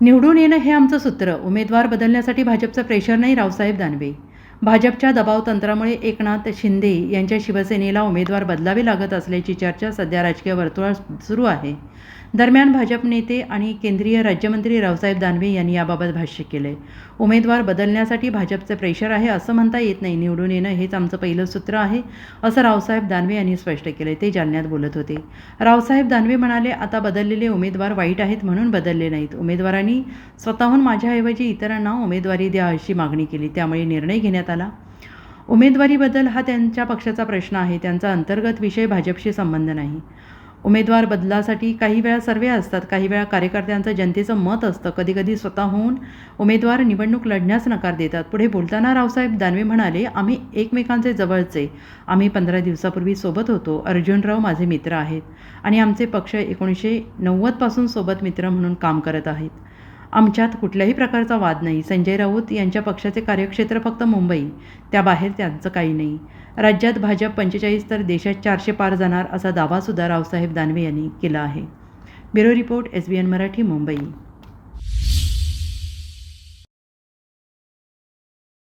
निवडून येणं हे आमचं सूत्र. उमेदवार बदलण्यासाठी भाजपचं प्रेशर नाही रावसाहेब दानवे. भाजपच्या दबाव तंत्रामुळे एकनाथ शिंदे यांच्या शिवसेनेला उमेदवार बदलावे लागत असल्याची चर्चा सध्या राजकीय वर्तुळात सुरू आहे. दरम्यान भाजप नेते आणि केंद्रीय राज्यमंत्री रावसाहेब दानवे यांनी याबाबत भाष्य केले उमेदवार बदलण्यासाठी भाजपचं प्रेशर आहे असं म्हणता येत नाही. निवडून येणं हेच आमचं पहिलं सूत्र आहे असं रावसाहेब दानवे यांनी स्पष्ट केले ते जालन्यात बोलत होते. रावसाहेब दानवे म्हणाले आता बदललेले उमेदवार वाईट आहेत म्हणून बदलले नाहीत. उमेदवारांनी स्वतःहून माझ्याऐवजी इतरांना उमेदवारी द्या अशी मागणी केली. त्यामुळे निर्णय घेण्यात आला. उमेदवारीबद्दल हा त्यांच्या पक्षाचा प्रश्न आहे. त्यांचा अंतर्गत विषय भाजपशी संबंध नाही. उमेदवार बदलासाठी काही वेळा सर्वे असतात काही वेळा कार्यकर्त्यांचं जनतेचं मत असतं. कधीकधी स्वतःहून उमेदवार निवडणूक लढण्यास नकार देतात. पुढे बोलताना रावसाहेब दानवे म्हणाले आम्ही एकमेकांचे जवळचे. आम्ही पंधरा दिवसापूर्वी सोबत होतो. अर्जुनराव माझे मित्र आहेत आणि आमचे पक्ष एकोणीसशे नव्वदपासून सोबत मित्र म्हणून काम करत आहेत. आमच्यात कुठल्याही प्रकारचा वाद नाही. संजय राऊत यांच्या पक्षाचे कार्यक्षेत्र फक्त मुंबई त्याबाहेर त्यांचं काही नाही. राज्यात भाजप पंचेचाळीस तर देशात चारशे पार जाणार असा दावासुद्धा रावसाहेब दानवे यांनी केला आहे. Bureau report S B N Marathi Mumbai.